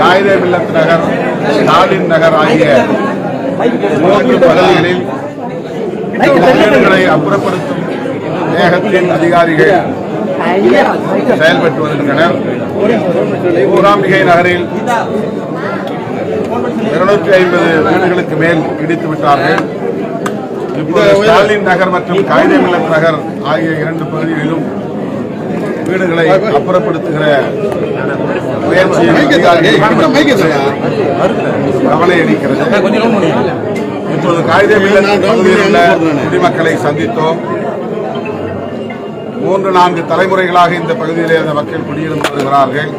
காயிதே மில்லத் நகர் ஸ்டாலின் நகர் ஆகிய மூன்று பகுதிகளில் வீடுகளை அப்புறப்படுத்தும் வேகத்தின் அதிகாரிகள் செயல்பட்டு வருகின்றனர். மூகாம்பிகை நகரில் இருநூற்றி ஐம்பது வீடுகளுக்கு மேல் இடித்து விட்டார்கள். இப்போது ஸ்டாலின் நகர் மற்றும் காயிதே மில்லத் நகர் ஆகிய இரண்டு பகுதிகளிலும் வீடுகளை அப்புறப்படுத்துகிற அதிகாரிகள் கவலை அளிக்கிறது இப்போது காகித குடிமக்களை சந்தித்தோம் மூன்று நான்கு தலைமுறைகளாக இந்த பகுதியிலே அந்த மக்கள் குடியிருந்து வருகிறார்கள்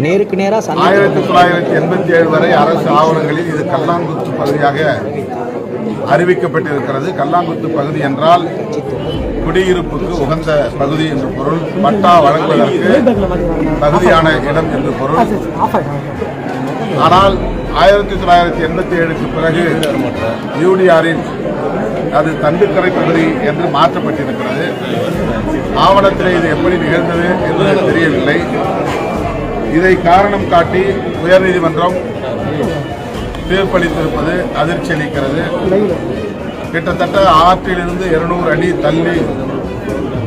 நேருக்கு நேரா சண்டை ஆயிரத்தி தொள்ளாயிரத்தி எண்பத்தி ஏழு வரை அரசு ஆவணங்களில் இது கல்லாங்குத்து பகுதியாக அறிவிக்கப்பட்டிருக்கிறது. கல்லாங்குத்து பகுதி என்றால் குடியிருப்புக்கு உகந்த பகுதி என்று பொருள். பட்டா வழங்குவதற்கு தகுதியான இடம் என்று பொருள். ஆனால் ஆயிரத்தி தொள்ளாயிரத்தி எண்பத்தி ஏழுக்கு பிறகு யூடிஆரின் அது தண்டுக்கரை பகுதி என்று மாற்றப்பட்டிருக்கிறது. ஆவணத்தில் இது எப்படி நிகழ்ந்தது என்று தெரியவில்லை. இதை காரணம் காட்டி உயர்நீதிமன்றம் தீர்ப்பளித்திருப்பது அதிர்ச்சி அளிக்கிறது. கிட்டத்தட்ட ஆற்றிலிருந்து இருநூறு அடி தள்ளி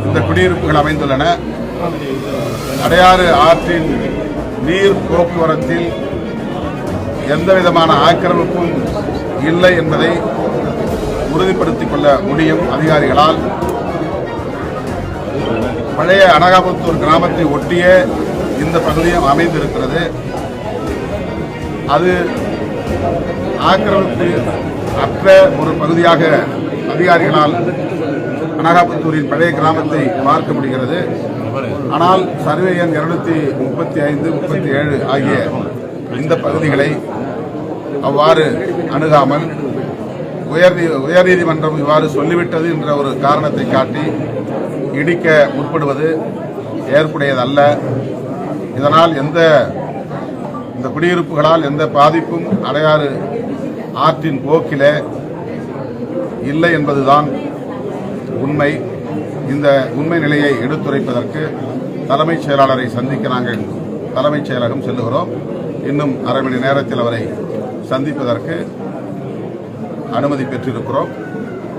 இந்த குடியிருப்புகள் அமைந்துள்ளன. அடையாறு ஆற்றின் நீர் போக்குவரத்தில் எந்த விதமான ஆக்கிரமிப்பும் இல்லை என்பதை உறுதிப்படுத்திக் கொள்ள முடியும் அதிகாரிகளால். பழைய அனகாபுத்தூர் கிராமத்தை ஒட்டிய இந்த பகுதியும் அமைந்திருக்கிறது. அது ஆக்கிரமிப்பு அற்ற ஒரு பகுதியாக அதிகாரிகளால் அனகாபுத்தூரின் பழைய கிராமத்தை பார்க்க முடிகிறது. ஆனால் சர்வே எண் இருநூத்தி முப்பத்தி ஐந்து முப்பத்தி ஏழு ஆகிய இந்த பகுதிகளை அவ்வாறு அணுகாமல் உயர் உயர்நீதிமன்றம் இவ்வாறு சொல்லிவிட்டது என்ற ஒரு காரணத்தை காட்டி இடிக்க முற்படுவது ஏற்புடையதல்ல. இதனால் எந்த இந்த குடியிருப்புகளால் எந்த பாதிப்பும் அடையாறு ஆற்றின் போக்கிலே இல்லை என்பதுதான் உண்மை. இந்த உண்மை நிலையை எடுத்துரைப்பதற்கு தலைமைச் செயலாளரை சந்திக்க நாங்கள் தலைமைச் செயலகம் செல்லுகிறோம். இன்னும் அரை மணி நேரத்தில் அவரை சந்திப்பதற்கு அனுமதி பெற்றிருக்கிறோம்.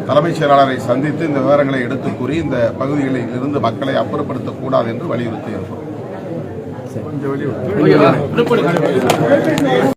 தலைமைச் செயலாளரை சந்தித்து இந்த விவரங்களை எடுத்துக் கூறி இந்த பகுதிகளில் இருந்து மக்களை அப்புறப்படுத்தக்கூடாது என்று வலியுறுத்தியிருக்கிறோம். இருக்கிறோம்